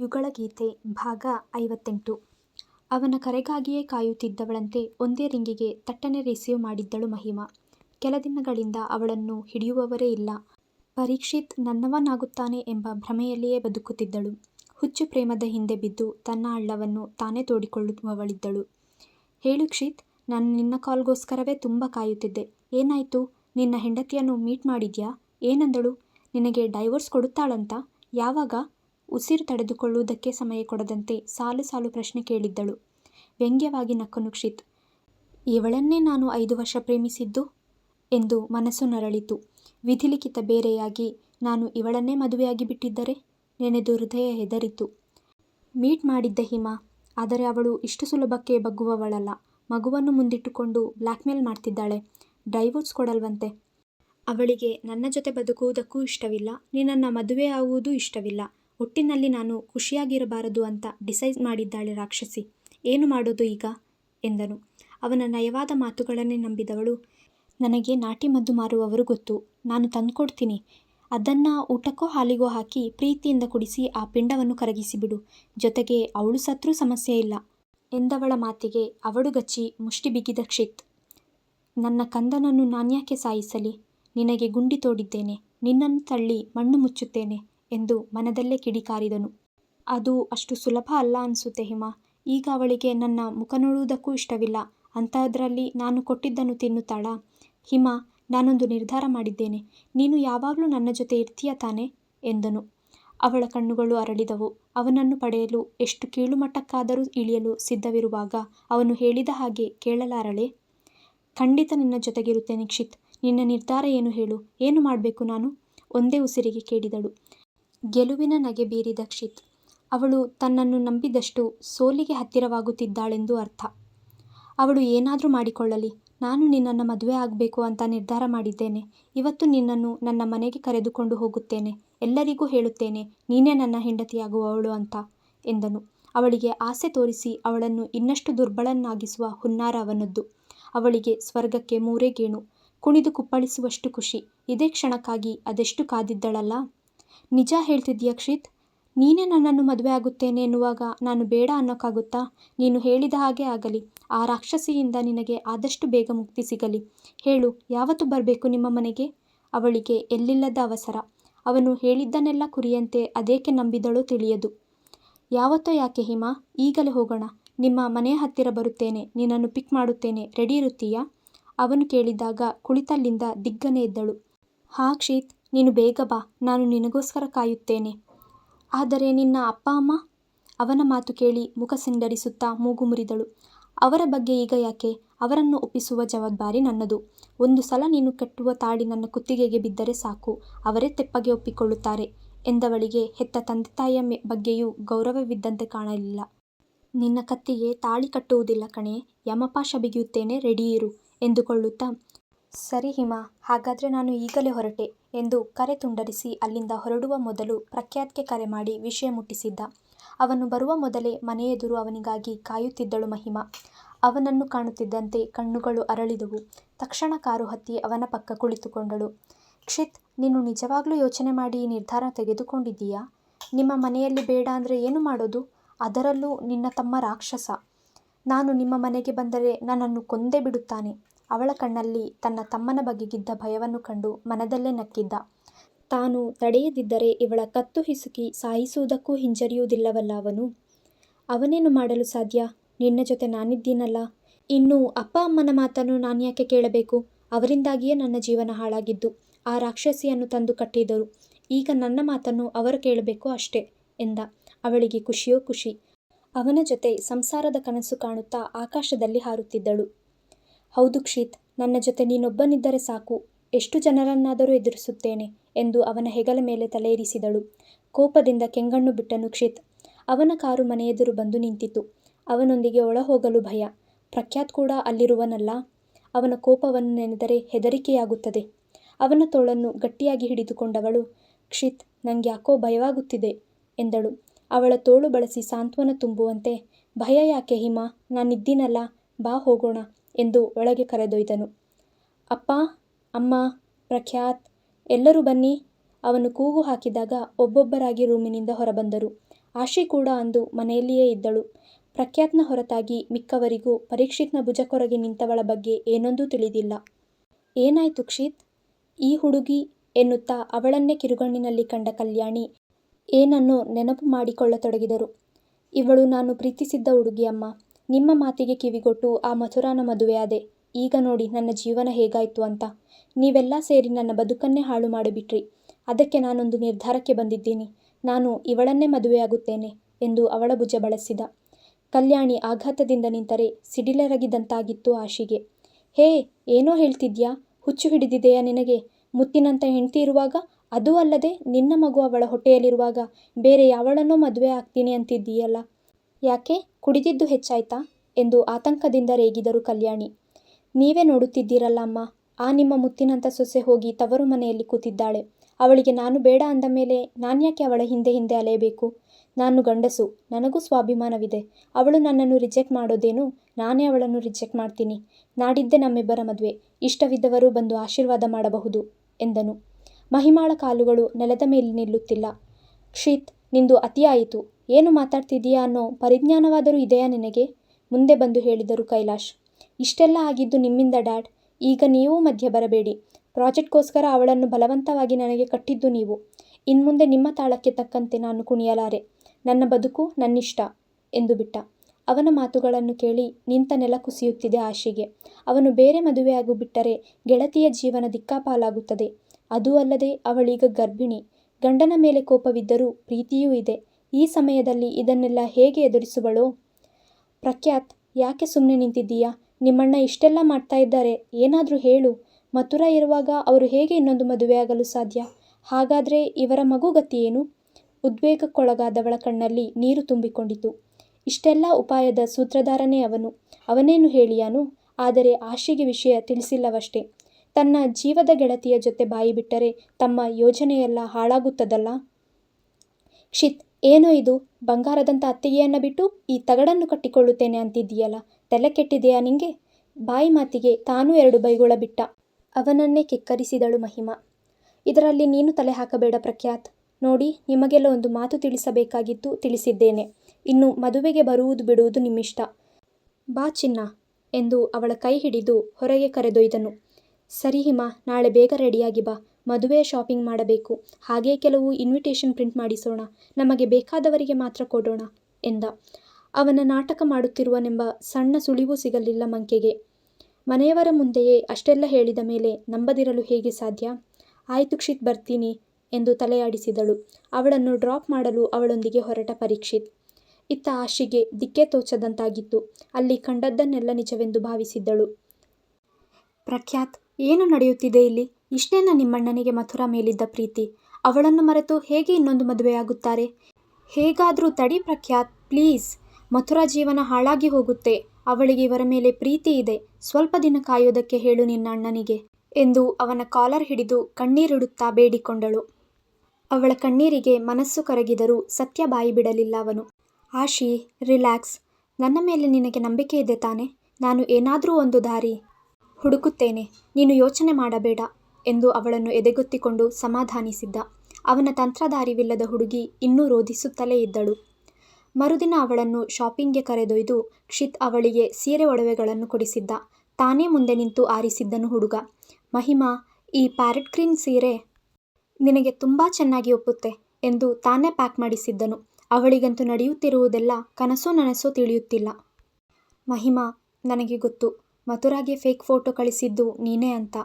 ಯುಗಳಗೀತೆ ಭಾಗ ಐವತ್ತೆಂಟು ಅವನ ಕರೆಗಾಗಿಯೇ ಕಾಯುತ್ತಿದ್ದವಳಂತೆ ಒಂದೇ ರಿಂಗಿಗೆ ತಟ್ಟನೆ ರಿಸೀವ್ ಮಾಡಿದ್ದಳು ಮಹಿಮಾ. ಕೆಲ ದಿನಗಳಿಂದ ಅವಳನ್ನು ಹಿಡಿಯುವವರೇ ಇಲ್ಲ. ಪರೀಕ್ಷಿತ್ ನನ್ನವನಾಗುತ್ತಾನೆ ಎಂಬ ಭ್ರಮೆಯಲ್ಲಿಯೇ ಬದುಕುತ್ತಿದ್ದಳು. ಹುಚ್ಚು ಪ್ರೇಮದ ಹಿಂದೆ ಬಿದ್ದು ತನ್ನ ಹಳ್ಳವನ್ನು ತಾನೇ ತೋಡಿಕೊಳ್ಳುವವಳಿದ್ದಳು. ಹೇಳು ಕ್ಷಿತ್, ನಾನು ನಿನ್ನ ಕಾಲ್ಗೋಸ್ಕರವೇ ತುಂಬ ಕಾಯುತ್ತಿದ್ದೆ. ಏನಾಯಿತು ನಿನ್ನ ಹೆಂಡತಿಯನ್ನು ಮೀಟ್ ಮಾಡಿದ್ಯಾ? ಏನಂದಳು? ನಿನಗೆ ಡೈವೋರ್ಸ್ ಕೊಡುತ್ತಾಳಂತ? ಯಾವಾಗ? ಉಸಿರು ತಡೆದುಕೊಳ್ಳುವುದಕ್ಕೆ ಸಮಯ ಕೊಡದಂತೆ ಸಾಲು ಸಾಲು ಪ್ರಶ್ನೆ ಕೇಳಿದ್ದಳು. ವ್ಯಂಗ್ಯವಾಗಿ ನಕ್ಕನು ಕ್ಷಿತ್. ಇವಳನ್ನೇ ನಾನು ಐದು ವರ್ಷ ಪ್ರೇಮಿಸಿದ್ದು? ಎಂದು ಮನಸ್ಸು ನರಳಿತು. ವಿಧಿಲಿಖಿತ ಬೇರೆಯಾಗಿ, ನಾನು ಇವಳನ್ನೇ ಮದುವೆಯಾಗಿ ಬಿಟ್ಟಿದ್ದರೆ ನೆನೆದು ಹೃದಯ ಹೆದರಿತು. ಮೀಟ್ ಮಾಡಿದ್ದ ಹಿಮ ಆದರೆ ಅವಳು ಇಷ್ಟು ಸುಲಭಕ್ಕೆ ಬಗ್ಗುವವಳಲ್ಲ. ಮಗುವನ್ನು ಮುಂದಿಟ್ಟುಕೊಂಡು ಬ್ಲ್ಯಾಕ್ಮೇಲ್ ಮಾಡ್ತಿದ್ದಾಳೆ. ಡೈವೋರ್ಸ್ ಕೊಡಲ್ವಂತೆ. ಅವಳಿಗೆ ನನ್ನ ಜೊತೆ ಬದುಕುವುದಕ್ಕೂ ಇಷ್ಟವಿಲ್ಲ. ನಿನ್ನನ್ನು ಮದುವೆ ಆಗುವುದೂ ಇಷ್ಟವಿಲ್ಲ. ಒಟ್ಟಿನಲ್ಲಿ ನಾನು ಖುಷಿಯಾಗಿರಬಾರದು ಅಂತ ಡಿಸೈಡ್ ಮಾಡಿದ್ದಾಳೆ ರಾಕ್ಷಸಿ. ಏನು ಮಾಡೋದು ಈಗ? ಎಂದನು. ಅವನ ನಯವಾದ ಮಾತುಗಳನ್ನೇ ನಂಬಿದವಳು, ನನಗೆ ನಾಟಿ ಮದ್ದು ಮಾರುವವರು ಗೊತ್ತು. ನಾನು ತಂದುಕೊಡ್ತೀನಿ ಅದನ್ನ ಊಟಕ್ಕೋ ಹಾಲಿಗೋ ಹಾಕಿ ಪ್ರೀತಿಯಿಂದ ಕುಡಿಸಿ ಆ ಪಿಂಡವನ್ನು ಕರಗಿಸಿಬಿಡು. ಜೊತೆಗೆ ಅವಳು ಸತ್ರೂ ಸಮಸ್ಯೆ ಇಲ್ಲ. ಎಂದವಳ ಮಾತಿಗೆ ಅವಳುಗಚ್ಚಿ ಮುಷ್ಟಿ ಬಿಗಿದ ಕ್ಷಿತ್. ನನ್ನ ಕಂದನನ್ನು ನಾನ್ಯಾಕೆ ಸಾಯಿಸಲಿ? ನಿನಗೆ ಗುಂಡಿ ತೋಡಿದ್ದೇನೆ. ನಿನ್ನನ್ನು ತಳ್ಳಿ ಮಣ್ಣು ಮುಚ್ಚುತ್ತೇನೆ ಎಂದು ಮನದಲ್ಲೇ ಕಿಡಿಕಾರಿದನು. ಅದು ಅಷ್ಟು ಸುಲಭ ಅಲ್ಲ ಅನ್ಸುತ್ತೆ ಹಿಮಾ. ಈಗ ಅವಳಿಗೆ ನನ್ನ ಮುಖ ನೋಡುವುದಕ್ಕೂ ಇಷ್ಟವಿಲ್ಲ. ಅಂಥದ್ರಲ್ಲಿ ನಾನು ಕೊಟ್ಟಿದ್ದನ್ನು ತಿನ್ನುತ್ತಾಳ ಹಿಮಾ, ನಾನೊಂದು ನಿರ್ಧಾರ ಮಾಡಿದ್ದೇನೆ. ನೀನು ಯಾವಾಗಲೂ ನನ್ನ ಜೊತೆ ಇರ್ತೀಯ ತಾನೆ ಎಂದನು. ಅವಳ ಕಣ್ಣುಗಳು ಅರಳಿದವು. ಅವನನ್ನು ಪಡೆಯಲು ಎಷ್ಟು ಕೀಳುಮಟ್ಟಕ್ಕಾದರೂ ಇಳಿಯಲು ಸಿದ್ಧವಿರುವಾಗ ಅವನು ಹೇಳಿದ ಹಾಗೆ ಕೇಳಲಾರಳೆ ಖಂಡಿತ ನಿನ್ನ ಜೊತೆಗಿರುತ್ತೆ ನಿಕ್ಷಿತ್ ನಿನ್ನ ನಿರ್ಧಾರ ಏನು ಹೇಳು. ಏನು ಮಾಡಬೇಕು ನಾನು? ಒಂದೇ ಉಸಿರಿಗೆ ಕೇಳಿದಳು. ಗೆಲುವಿನ ನಗೆ ಬೀರಿದ ಕ್ಷಿತ್. ಅವಳು ತನ್ನನ್ನು ನಂಬಿದಷ್ಟು ಸೋಲಿಗೆ ಹತ್ತಿರವಾಗುತ್ತಿದ್ದಾಳೆಂದು ಅರ್ಥ. ಅವಳು ಏನಾದರೂ ಮಾಡಿಕೊಳ್ಳಲಿ. ನಾನು ನಿನ್ನನ್ನು ಮದುವೆ ಆಗಬೇಕು ಅಂತ ನಿರ್ಧಾರ ಮಾಡಿದ್ದೇನೆ. ಇವತ್ತು ನಿನ್ನನ್ನು ನನ್ನ ಮನೆಗೆ ಕರೆದುಕೊಂಡು ಹೋಗುತ್ತೇನೆ. ಎಲ್ಲರಿಗೂ ಹೇಳುತ್ತೇನೆ, ನೀನೇ ನನ್ನ ಹೆಂಡತಿಯಾಗುವವಳು ಅಂತ ಎಂದನು. ಅವಳಿಗೆ ಆಸೆ ತೋರಿಸಿ ಅವಳನ್ನು ಇನ್ನಷ್ಟು ದುರ್ಬಲಳನ್ನಾಗಿಸುವ ಹುನ್ನಾರ ಅವನದ್ದು. ಅವಳಿಗೆ ಸ್ವರ್ಗಕ್ಕೆ ಮೂರೇ ಗೇಣು. ಕುಣಿದು ಕುಪ್ಪಳಿಸುವಷ್ಟು ಖುಷಿ. ಇದೇ ಕ್ಷಣಕ್ಕಾಗಿ ಅದೆಷ್ಟು ಕಾದಿದ್ದಳಲ್ಲ? ನಿಜ ಹೇಳ್ತಿದ್ಯಾ ಕ್ಷಿತ್? ನೀನೇ ನನ್ನನ್ನು ಮದುವೆ ಆಗುತ್ತೇನೆ ಎನ್ನುವಾಗ ನಾನು ಬೇಡ ಅನ್ನೋಕ್ಕಾಗುತ್ತಾ? ನೀನು ಹೇಳಿದ ಹಾಗೆ ಆಗಲಿ. ಆ ರಾಕ್ಷಸಿಯಿಂದ ನಿನಗೆ ಆದಷ್ಟು ಬೇಗ ಮುಕ್ತಿ ಸಿಗಲಿ. ಹೇಳು ಯಾವತ್ತು ಬರಬೇಕು ನಿಮ್ಮ ಮನೆಗೆ? ಅವಳಿಗೆ ಎಲ್ಲಿಲ್ಲದ ಅವಸರ. ಅವನು ಹೇಳಿದ್ದನ್ನೆಲ್ಲ ಕುರಿಯಂತೆ ಅದೇಕೆ ನಂಬಿದಳೋ ತಿಳಿಯದು. ಯಾವತ್ತೋ ಯಾಕೆ ಹಿಮಾ? ಈಗಲೇ ಹೋಗೋಣ. ನಿಮ್ಮ ಮನೆಯ ಹತ್ತಿರ ಬರುತ್ತೇನೆ. ನಿನ್ನನ್ನು ಪಿಕ್ ಮಾಡುತ್ತೇನೆ. ರೆಡಿ ಇರುತ್ತೀಯಾ? ಅವನು ಕೇಳಿದಾಗ ಕುಳಿತಲ್ಲಿಂದ ದಿಗ್ಗನೆ ಎದ್ದಳು. ಹಾ ಕ್ಷಿತ್, ನೀನು ಬೇಗ ಬಾ. ನಾನು ನಿನಗೋಸ್ಕರ ಕಾಯುತ್ತೇನೆ. ಆದರೆ ನಿನ್ನ ಅಪ್ಪ ಅಮ್ಮ? ಅವನ ಮಾತು ಕೇಳಿ ಮುಖ ಸಿಂಡರಿಸುತ್ತಾ ಮೂಗು ಮುರಿದಳು. ಅವರ ಬಗ್ಗೆ ಈಗ ಯಾಕೆ? ಅವರನ್ನು ಒಪ್ಪಿಸುವ ಜವಾಬ್ದಾರಿ ನನ್ನದು. ಒಂದು ಸಲ ನೀನು ಕಟ್ಟುವ ತಾಳಿ ನನ್ನ ಕುತ್ತಿಗೆಗೆ ಬಿದ್ದರೆ ಸಾಕು. ಅವರೇ ತೆಪ್ಪಗೆ ಒಪ್ಪಿಕೊಳ್ಳುತ್ತಾರೆ ಎಂದವಳಿಗೆ ಹೆತ್ತ ತಂದೆ ತಾಯಿಯ ಬಗ್ಗೆಯೂ ಗೌರವವಿದ್ದಂತೆ ಕಾಣಲಿಲ್ಲ. ನಿನ್ನ ಕತ್ತಿಗೆ ತಾಳಿ ಕಟ್ಟುವುದಿಲ್ಲ ಕಣೇ. ಯಮಪಾಶ ಬಿಗಿಯುತ್ತೇನೆ ರೆಡಿ ಇರು ಎಂದುಕೊಳ್ಳುತ್ತಾ, ಸರಿ ಹಿಮಾ, ಹಾಗಾದರೆ ನಾನು ಈಗಲೇ ಹೊರಟೆ ಎಂದು ಕರೆ ತುಂಡರಿಸಿ ಅಲ್ಲಿಂದ ಹೊರಡುವ ಮೊದಲು ಪ್ರಖ್ಯಾತ್ಗೆ ಕರೆ ಮಾಡಿ ವಿಷಯ ಮುಟ್ಟಿಸಿದ್ದ. ಅವನು ಬರುವ ಮೊದಲೇ ಮನೆಯೆದುರು ಅವನಿಗಾಗಿ ಕಾಯುತ್ತಿದ್ದಳು ಮಹಿಮ ಅವನನ್ನು ಕಾಣುತ್ತಿದ್ದಂತೆ ಕಣ್ಣುಗಳು ಅರಳಿದವು. ತಕ್ಷಣ ಕಾರು ಹತ್ತಿ ಅವನ ಪಕ್ಕ ಕುಳಿತುಕೊಂಡಳು. ಕ್ಷಿತ್, ನೀನು ನಿಜವಾಗ್ಲೂ ಯೋಚನೆ ಮಾಡಿ ಈ ನಿರ್ಧಾರ ತೆಗೆದುಕೊಂಡಿದ್ದೀಯಾ? ನಿಮ್ಮ ಮನೆಯಲ್ಲಿ ಬೇಡ ಅಂದ್ರೆ ಏನು ಮಾಡೋದು? ಅದರಲ್ಲೂ ನಿನ್ನ ತಮ್ಮ ರಾಕ್ಷಸ. ನಾನು ನಿಮ್ಮ ಮನೆಗೆ ಬಂದರೆ ನನ್ನನ್ನು ಕೊಂದೇ ಬಿಡುತ್ತಾನೆ. ಅವಳ ಕಣ್ಣಲ್ಲಿ ತನ್ನ ತಮ್ಮನ ಬಗೆಗಿದ್ದ ಭಯವನ್ನು ಕಂಡು ಮನದಲ್ಲೇ ನಕ್ಕಿದ್ದ. ತಾನು ತಡೆಯದಿದ್ದರೆ ಇವಳ ಕತ್ತು ಹಿಸುಕಿ ಸಾಯಿಸುವುದಕ್ಕೂ ಹಿಂಜರಿಯುವುದಿಲ್ಲವಲ್ಲ ಅವನು? ಅವನೇನು ಮಾಡಲು ಸಾಧ್ಯ? ನಿನ್ನ ಜೊತೆ ನಾನಿದ್ದೀನಲ್ಲ? ಇನ್ನು ಅಪ್ಪ ಅಮ್ಮನ ಮಾತನ್ನು ನಾನ್ಯಾಕೆ ಕೇಳಬೇಕು? ಅವರಿಂದಾಗಿಯೇ ನನ್ನ ಜೀವನ ಹಾಳಾಗಿದ್ದು. ಆ ರಾಕ್ಷಸಿಯನ್ನು ತಂದು ಕಟ್ಟಿದರು. ಈಗ ನನ್ನ ಮಾತನ್ನು ಅವರು ಕೇಳಬೇಕು ಅಷ್ಟೇ ಎಂದ. ಅವಳಿಗೆ ಖುಷಿಯೋ ಖುಷಿ. ಅವನ ಜೊತೆ ಸಂಸಾರದ ಕನಸು ಕಾಣುತ್ತಾ ಆಕಾಶದಲ್ಲಿ ಹಾರುತ್ತಿದ್ದಳು. ಹೌದು ಕ್ಷಿತ್, ನನ್ನ ಜೊತೆ ನೀನೊಬ್ಬನಿದ್ದರೆ ಸಾಕು. ಎಷ್ಟು ಜನರನ್ನಾದರೂ ಎದುರಿಸುತ್ತೇನೆ ಎಂದು ಅವನ ಹೆಗಲ ಮೇಲೆ ತಲೆಯಿರಿಸಿದಳು. ಕೋಪದಿಂದ ಕೆಂಗಣ್ಣು ಬಿಟ್ಟನು ಕ್ಷಿತ್. ಅವನ ಕಾರು ಮನೆಯೆದುರು ಬಂದು ನಿಂತಿತು. ಅವನೊಂದಿಗೆ ಒಳಹೋಗಲು ಭಯ. ಪ್ರಖ್ಯಾತ್ ಕೂಡ ಅಲ್ಲಿರುವನಲ್ಲ? ಅವನ ಕೋಪವನ್ನು ನೆನೆದರೆ ಹೆದರಿಕೆಯಾಗುತ್ತದೆ. ಅವನ ತೋಳನ್ನು ಗಟ್ಟಿಯಾಗಿ ಹಿಡಿದುಕೊಂಡವಳು, ಕ್ಷಿತ್, ನಂಗ್ಯಾಕೋ ಭಯವಾಗುತ್ತಿದೆ ಎಂದಳು. ಅವಳ ತೋಳು ಬಳಸಿ ಸಾಂತ್ವನ ತುಂಬುವಂತೆ, ಭಯ ಯಾಕೆ ಹಿಮಾ, ನಾನಿದ್ದೀನಲ್ಲ, ಬಾ ಹೋಗೋಣ ಎಂದು ಒಳಗೆ ಕರೆದೊಯ್ದನು. ಅಪ್ಪ ಅಮ್ಮ ಪ್ರಖ್ಯಾತ್, ಎಲ್ಲರೂ ಬನ್ನಿ. ಅವನು ಕೂಗು ಹಾಕಿದಾಗ ಒಬ್ಬೊಬ್ಬರಾಗಿ ರೂಮಿನಿಂದ ಹೊರಬಂದರು. ಆಶಿ ಕೂಡ ಅಂದು ಮನೆಯಲ್ಲಿಯೇ ಇದ್ದಳು. ಪ್ರಖ್ಯಾತ್ನ ಹೊರತಾಗಿ ಮಿಕ್ಕವರಿಗೂ ಪರೀಕ್ಷಿತ್ನ ಭುಜಕೊರಗಿ ನಿಂತವಳ ಬಗ್ಗೆ ಏನೊಂದೂ ತಿಳಿದಿಲ್ಲ. ಏನಾಯ್ತು ಕ್ಷಿತ್? ಈ ಹುಡುಗಿ ಎನ್ನುತ್ತಾ ಅವಳನ್ನೇ ಕಿರುಗಣ್ಣಿನಲ್ಲಿ ಕಂಡ ಕಲ್ಯಾಣಿ ಏನನ್ನೋ ನೆನಪು ಮಾಡಿಕೊಳ್ಳತೊಡಗಿದರು. ಇವಳು ನಾನು ಪ್ರೀತಿಸಿದ್ದ ಹುಡುಗಿ ಅಮ್ಮಾ. ನಿಮ್ಮ ಮಾತಿಗೆ ಕಿವಿಗೊಟ್ಟು ಆ ಮಥುರಾನ ಮದುವೆಯಾದೆ. ಈಗ ನೋಡಿ ನನ್ನ ಜೀವನ ಹೇಗಾಯ್ತು ಅಂತ. ನೀವೆಲ್ಲ ಸೇರಿ ನನ್ನ ಬದುಕನ್ನೇ ಹಾಳು ಮಾಡಿಬಿಟ್ರಿ. ಅದಕ್ಕೆ ನಾನೊಂದು ನಿರ್ಧಾರಕ್ಕೆ ಬಂದಿದ್ದೀನಿ. ನಾನು ಇವಳನ್ನೇ ಮದುವೆಯಾಗುತ್ತೇನೆ ಎಂದು ಅವಳ ಭುಜ ಬಳಸಿದ. ಕಲ್ಯಾಣಿ ಆಘಾತದಿಂದ ನಿಂತರೆ ಸಿಡಿಲರಗಿದಂತಾಗಿತ್ತು ಆಶಿಗೆ. ಹೇ ಏನೋ ಹೇಳ್ತಿದ್ಯಾ? ಹುಚ್ಚು ಹಿಡಿದಿದೆಯಾ ನಿನಗೆ? ಮುತ್ತಿನಂಥ ಹೆಂಡತಿ ಇರುವಾಗ, ಅದೂ ಅಲ್ಲದೆ ನಿನ್ನ ಮಗು ಅವಳ ಹೊಟ್ಟೆಯಲ್ಲಿರುವಾಗ ಬೇರೆ ಯಾವಳನ್ನೋ ಮದುವೆ ಆಗ್ತೀನಿ ಅಂತಿದ್ದೀಯಲ್ಲ. ಯಾಕೆ? ಕುಡಿದಿದ್ದು ಹೆಚ್ಚಾಯ್ತಾ? ಎಂದು ಆತಂಕದಿಂದ ರೇಗಿದರು ಕಲ್ಯಾಣಿ. ನೀವೇ ನೋಡುತ್ತಿದ್ದೀರಲ್ಲ ಅಮ್ಮ ಆ ನಿಮ್ಮ ಮುತ್ತಿನಂಥ ಸೊಸೆ ಹೋಗಿ ತವರು ಮನೆಯಲ್ಲಿ ಕೂತಿದ್ದಾಳೆ. ಅವಳಿಗೆ ನಾನು ಬೇಡ ಅಂದ ಮೇಲೆ ನಾನ್ಯಾಕೆ ಅವಳ ಹಿಂದೆ ಹಿಂದೆ ಅಲೆಯಬೇಕು? ನಾನು ಗಂಡಸು. ನನಗೂ ಸ್ವಾಭಿಮಾನವಿದೆ. ಅವಳು ನನ್ನನ್ನು ರಿಜೆಕ್ಟ್ ಮಾಡೋದೇನು? ನಾನೇ ಅವಳನ್ನು ರಿಜೆಕ್ಟ್ ಮಾಡ್ತೀನಿ. ನಾಡಿದ್ದೆ ನಮ್ಮಿಬ್ಬರ ಮದುವೆ. ಇಷ್ಟವಿದ್ದವರು ಬಂದು ಆಶೀರ್ವಾದ ಮಾಡಬಹುದು, ಎಂದನು. ಮಹಿಮಾಳ ಕಾಲುಗಳು ನೆಲದ ಮೇಲೆ ನಿಲ್ಲುತ್ತಿಲ್ಲ. ಕ್ಷಿತ್ ನಿಂದು ಅತಿಯಾಯಿತು. ಏನು ಮಾತಾಡ್ತಿದ್ದೀಯಾ ಅನ್ನೋ ಪರಿಜ್ಞಾನವಾದರೂ ಇದೆಯಾ ನಿನಗೆ? ಮುಂದೆ ಬಂದು ಹೇಳಿದರು ಕೈಲಾಶ್. ಇಷ್ಟೆಲ್ಲ ಆಗಿದ್ದು ನಿಮ್ಮಿಂದ ಡ್ಯಾಡ್. ಈಗ ನೀವೂ ಮಧ್ಯೆ ಬರಬೇಡಿ. ಪ್ರಾಜೆಕ್ಟ್ಗೋಸ್ಕರ ಅವಳನ್ನು ಬಲವಂತವಾಗಿ ನನಗೆ ಕಟ್ಟಿದ್ದು ನೀವು. ಇನ್ಮುಂದೆ ನಿಮ್ಮ ತಾಳಕ್ಕೆ ತಕ್ಕಂತೆ ನಾನು ಕುಣಿಯಲಾರೆ. ನನ್ನ ಬದುಕು ನನ್ನಿಷ್ಟ ಎಂದು ಬಿಟ್ಟ. ಅವನ ಮಾತುಗಳನ್ನು ಕೇಳಿ ನಿಂತ ನೆಲ ಕುಸಿಯುತ್ತಿದೆ ಆಶಿಗೆ. ಅವನು ಬೇರೆ ಮದುವೆಯಾಗು ಬಿಟ್ಟರೆ ಗೆಳತಿಯ ಜೀವನ ದಿಕ್ಕಾಪಾಲಾಗುತ್ತದೆ. ಅದೂ ಅಲ್ಲದೆ ಅವಳೀಗ ಗರ್ಭಿಣಿ. ಗಂಡನ ಮೇಲೆ ಕೋಪವಿದ್ದರೂ ಪ್ರೀತಿಯೂ ಇದೆ. ಈ ಸಮಯದಲ್ಲಿ ಇದನ್ನೆಲ್ಲ ಹೇಗೆ ಎದುರಿಸುವಳೋ? ಪ್ರಖ್ಯಾತ್, ಯಾಕೆ ಸುಮ್ಮನೆ ನಿಂತಿದ್ದೀಯಾ? ನಿಮ್ಮಣ್ಣ ಇಷ್ಟೆಲ್ಲ ಮಾಡ್ತಾ ಇದ್ದಾರೆ, ಏನಾದರೂ ಹೇಳು. ಮಥುರ ಇರುವಾಗ ಅವರು ಹೇಗೆ ಇನ್ನೊಂದು ಮದುವೆಯಾಗಲು ಸಾಧ್ಯ? ಹಾಗಾದರೆ ಇವರ ಮಗು ಗತಿ ಏನು? ಉದ್ವೇಗಕ್ಕೊಳಗಾದವಳ ಕಣ್ಣಲ್ಲಿ ನೀರು ತುಂಬಿಕೊಂಡಿತು. ಇಷ್ಟೆಲ್ಲ ಉಪಾಯದ ಸೂತ್ರಧಾರನೇ ಅವನು. ಅವನೇನು ಹೇಳಿಯಾನು? ಆದರೆ ಆಶಿಗೆ ವಿಷಯ ತಿಳಿಸಿಲ್ಲವಷ್ಟೆ. ತನ್ನ ಜೀವದ ಗೆಳತಿಯ ಜೊತೆ ಬಾಯಿ ಬಿಟ್ಟರೆ ತಮ್ಮ ಯೋಜನೆಯೆಲ್ಲ ಹಾಳಾಗುತ್ತದಲ್ಲ. ಕ್ಷಿತ್, ಏನೋ ಇದು? ಬಂಗಾರದಂಥ ಅತ್ತಿಗೆಯನ್ನು ಬಿಟ್ಟು ಈ ತಗಡನ್ನು ಕಟ್ಟಿಕೊಳ್ಳುತ್ತೇನೆ ಅಂತಿದ್ದೀಯಲ್ಲ. ತಲೆ ಕೆಟ್ಟಿದೆಯಾ ನಿಂಗೆ? ಬಾಯಿ ಮಾತಿಗೆ ತಾನೂ ಎರಡು ಬೈಗುಳ ಬಿಟ್ಟ. ಅವನನ್ನೇ ಕೆಕ್ಕರಿಸಿದಳು ಮಹಿಮ ಇದರಲ್ಲಿ ನೀನು ತಲೆ ಹಾಕಬೇಡ ಪ್ರಖ್ಯಾತ್. ನೋಡಿ, ನಿಮಗೆಲ್ಲ ಒಂದು ಮಾತು ತಿಳಿಸಬೇಕಾಗಿತ್ತು ತಿಳಿಸಿದ್ದೇನೆ. ಇನ್ನು ಮದುವೆಗೆ ಬರುವುದು ಬಿಡುವುದು ನಿಮ್ಮಿಷ್ಟ. ಬಾ ಚಿನ್ನ ಎಂದು ಅವಳ ಕೈ ಹಿಡಿದು ಹೊರಗೆ ಕರೆದೊಯ್ದನು. ಸರಿ ಹಿಮಾ, ನಾಳೆ ಬೇಗ ರೆಡಿಯಾಗಿ ಬಾ. ಮದುವೆ ಶಾಪಿಂಗ್ ಮಾಡಬೇಕು. ಹಾಗೇ ಕೆಲವು ಇನ್ವಿಟೇಷನ್ ಪ್ರಿಂಟ್ ಮಾಡಿಸೋಣ. ನಮಗೆ ಬೇಕಾದವರಿಗೆ ಮಾತ್ರ ಕೊಡೋಣ, ಎಂದ. ಅವನ ನಾಟಕ ಮಾಡುತ್ತಿರುವನೆಂಬ ಸಣ್ಣ ಸುಳಿವು ಸಿಗಲಿಲ್ಲ ಮಂಕೆಗೆ. ಮನೆಯವರ ಮುಂದೆಯೇ ಅಷ್ಟೆಲ್ಲ ಹೇಳಿದ ಮೇಲೆ ನಂಬದಿರಲು ಹೇಗೆ ಸಾಧ್ಯ? ಆಯ್ತು ಕ್ಷಿತ್, ಬರ್ತೀನಿ, ಎಂದು ತಲೆಯಾಡಿಸಿದಳು. ಅವಳನ್ನು ಡ್ರಾಪ್ ಮಾಡಲು ಅವಳೊಂದಿಗೆ ಹೊರಟ ಪರೀಕ್ಷಿತ್. ಇತ್ತ ಆಶಿಗೆ ದಿಕ್ಕೆ ತೋಚದಂತಾಗಿತ್ತು. ಅಲ್ಲಿ ಕಂಡದ್ದನ್ನೆಲ್ಲ ನಿಜವೆಂದು ಭಾವಿಸಿದ್ದಳು. ಪ್ರಖ್ಯಾತ್ ಏನು ನಡೆಯುತ್ತಿದೆ ಇಲ್ಲಿ? ಇಷ್ಟೇನ ನಿಮ್ಮಣ್ಣನಿಗೆ ಮಥುರಾ ಮೇಲಿದ್ದ ಪ್ರೀತಿ? ಅವಳನ್ನು ಮರೆತು ಹೇಗೆ ಇನ್ನೊಂದು ಮದುವೆಯಾಗುತ್ತಾರೆ? ಹೇಗಾದರೂ ತಡಿ ಪ್ರಖ್ಯಾತ್, ಪ್ಲೀಸ್. ಮಥುರಾ ಜೀವನ ಹಾಳಾಗಿ ಹೋಗುತ್ತೆ. ಅವಳಿಗೆ ಇವರ ಮೇಲೆ ಪ್ರೀತಿ ಇದೆ. ಸ್ವಲ್ಪ ದಿನ ಕಾಯೋದಕ್ಕೆ ಹೇಳು ನಿನ್ನ ಅಣ್ಣನಿಗೆ ಎಂದು ಅವನ ಕಾಲರ್ ಹಿಡಿದು ಕಣ್ಣೀರಿಡುತ್ತಾ ಬೇಡಿಕೊಂಡಳು. ಅವಳ ಕಣ್ಣೀರಿಗೆ ಮನಸ್ಸು ಕರಗಿದರೂ ಸತ್ಯ ಬಾಯಿ ಬಿಡಲಿಲ್ಲ ಅವನು. ಆಶಿ, ರಿಲ್ಯಾಕ್ಸ್. ನನ್ನ ಮೇಲೆ ನಿನಗೆ ನಂಬಿಕೆ ಇದೆ ತಾನೆ ನಾನು ಏನಾದರೂ ಒಂದು ದಾರಿ ಹುಡುಕುತ್ತೇನೆ. ನೀನು ಯೋಚನೆ ಮಾಡಬೇಡ ಎಂದು ಅವಳನ್ನು ಎದೆಗೊತ್ತಿಕೊಂಡು ಸಮಾಧಾನಿಸಿದ್ದ. ಅವನ ತಂತ್ರಧಾರಿವಿಲ್ಲದ ಹುಡುಗಿ ಇನ್ನೂ ರೋಧಿಸುತ್ತಲೇ ಇದ್ದಳು. ಮರುದಿನ ಅವಳನ್ನು ಶಾಪಿಂಗ್ಗೆ ಕರೆದೊಯ್ದು ಕ್ಷಿತ್ ಅವಳಿಗೆ ಸೀರೆ ಒಡವೆಗಳನ್ನು ಕೊಡಿಸಿದ್ದ. ತಾನೇ ಮುಂದೆ ನಿಂತು ಆರಿಸಿದ್ದನು ಹುಡುಗ. ಮಹಿಮಾ, ಈ ಪ್ಯಾರೆಟ್ ಗ್ರೀನ್ ಸೀರೆ ನಿನಗೆ ತುಂಬ ಚೆನ್ನಾಗಿ ಒಪ್ಪುತ್ತೆ ಎಂದು ತಾನೇ ಪ್ಯಾಕ್ ಮಾಡಿಸಿದ್ದನು. ಅವಳಿಗಂತೂ ನಡೆಯುತ್ತಿರುವುದೆಲ್ಲ ಕನಸೋ ನನಸೋ ತಿಳಿಯುತ್ತಿಲ್ಲ. ಮಹಿಮಾ, ನನಗೆ ಗೊತ್ತು. ಮಥುರಾಗೆ ಫೇಕ್ ಫೋಟೋ ಕಳಿಸಿದ್ದು ನೀನೇ ಅಂತ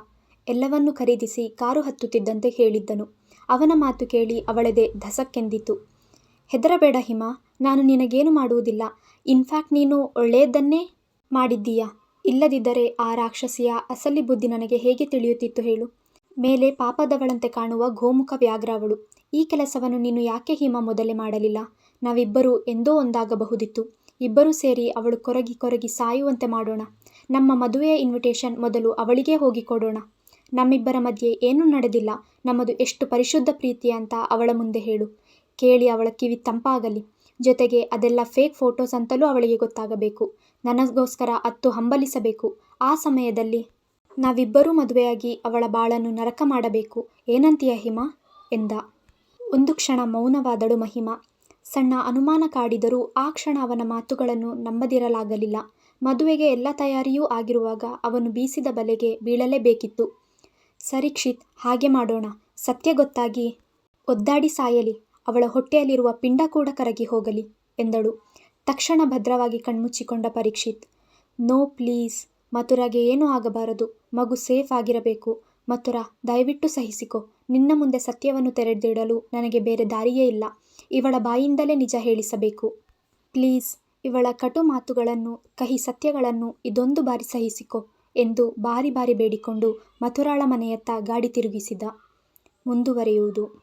ಎಲ್ಲವನ್ನೂ ಖರೀದಿಸಿ ಕಾರು ಹತ್ತುತ್ತಿದ್ದಂತೆ ಹೇಳಿದ್ದನು. ಅವನ ಮಾತು ಕೇಳಿ ಅವಳದೆ ಧಸಕ್ಕೆಂದಿತು. ಹೆದರಬೇಡ ಹಿಮ, ನಾನು ನಿನಗೇನು ಮಾಡುವುದಿಲ್ಲ. ಇನ್ಫ್ಯಾಕ್ಟ್ ನೀನು ಒಳ್ಳೆಯದನ್ನೇ ಮಾಡಿದ್ದೀಯ. ಇಲ್ಲದಿದ್ದರೆ ಆ ರಾಕ್ಷಸಿಯ ಅಸಲಿ ಬುದ್ಧಿ ನನಗೆ ಹೇಗೆ ತಿಳಿಯುತ್ತಿತ್ತು ಹೇಳು? ಮೇಲೆ ಪಾಪದವಳಂತೆ ಕಾಣುವ ಗೋಮುಖ ವ್ಯಾಘ್ರ ಅವಳು. ಈ ಕೆಲಸವನ್ನು ನೀನು ಯಾಕೆ ಹಿಮ ಮೊದಲೇ ಮಾಡಲಿಲ್ಲ? ನಾವಿಬ್ಬರೂ ಎಂದೋ ಒಂದಾಗಬಹುದಿತ್ತು. ಇಬ್ಬರೂ ಸೇರಿ ಅವಳು ಕೊರಗಿ ಕೊರಗಿ ಸಾಯುವಂತೆ ಮಾಡೋಣ. ನಮ್ಮ ಮದುವೆಯ ಇನ್ವಿಟೇಷನ್ ಮೊದಲು ಅವಳಿಗೇ ಹೋಗಿ ಕೊಡೋಣ. ನಮ್ಮಿಬ್ಬರ ಮಧ್ಯೆ ಏನೂ ನಡೆದಿಲ್ಲ. ನಮ್ಮದು ಎಷ್ಟು ಪರಿಶುದ್ಧ ಪ್ರೀತಿ ಅಂತ ಅವಳ ಮುಂದೆ ಹೇಳು. ಕೇಳಿ ಅವಳ ಕಿವಿ ತಂಪಾಗಲಿ. ಜೊತೆಗೆ ಅದೆಲ್ಲ ಫೇಕ್ ಫೋಟೋಸ್ ಅಂತಲೂ ಅವಳಿಗೆ ಗೊತ್ತಾಗಬೇಕು. ನನಗೋಸ್ಕರ ಅತ್ತು ಹಂಬಲಿಸಬೇಕು. ಆ ಸಮಯದಲ್ಲಿ ನಾವಿಬ್ಬರೂ ಮದುವೆಯಾಗಿ ಅವಳ ಬಾಳನ್ನು ನರಕ ಮಾಡಬೇಕು. ಏನಂತೀಯ ಹಿಮಾ ಎಂದ. ಒಂದು ಕ್ಷಣ ಮೌನವಾದಳು ಮಹಿಮಾ. ಸಣ್ಣ ಅನುಮಾನ ಕಾಡಿದರೂ ಆ ಕ್ಷಣ ಅವನ ಮಾತುಗಳನ್ನು ನಂಬದಿರಲಾಗಲಿಲ್ಲ. ಮದುವೆಗೆ ಎಲ್ಲ ತಯಾರಿಯೂ ಆಗಿರುವಾಗ ಅವನು ಬೀಸಿದ ಬಲೆಗೆ ಬೀಳಲೇಬೇಕಿತ್ತು. ಸರೀಕ್ಷಿತ್ ಹಾಗೆ ಮಾಡೋಣ. ಸತ್ಯ ಗೊತ್ತಾಗಿ ಒದ್ದಾಡಿ ಸಾಯಲಿ. ಅವಳ ಹೊಟ್ಟೆಯಲ್ಲಿರುವ ಪಿಂಡ ಕೂಡ ಕರಗಿ ಹೋಗಲಿ ಎಂದಳು. ತಕ್ಷಣ ಭದ್ರವಾಗಿ ಕಣ್ಮುಚ್ಚಿಕೊಂಡ ಪರೀಕ್ಷಿತ್. ನೋ ಪ್ಲೀಸ್ ಮಥುರಾಗೆ ಏನೂ ಆಗಬಾರದು. ಮಗು ಸೇಫ್ ಆಗಿರಬೇಕು. ಮಥುರಾ, ದಯವಿಟ್ಟು ಸಹಿಸಿಕೊ ನಿನ್ನ ಮುಂದೆ ಸತ್ಯವನ್ನು ತೆರೆದಿಡಲು ನನಗೆ ಬೇರೆ ದಾರಿಯೇ ಇಲ್ಲ. ಇವಳ ಬಾಯಿಂದಲೇ ನಿಜ ಹೇಳಿಸಬೇಕು. ಪ್ಲೀಸ್ ಇವಳ ಕಟು ಮಾತುಗಳನ್ನು, ಕಹಿ ಸತ್ಯಗಳನ್ನು ಇದೊಂದು ಬಾರಿ ಸಹಿಸಿಕೊ ಎಂದು ಬಾರಿ ಬಾರಿ ಬೇಡಿಕೊಂಡು ಮಥುರಾಳ ಮನೆಯತ್ತ ಗಾಡಿ ತಿರುಗಿಸಿದ. ಮುಂದುವರಿಯುವುದು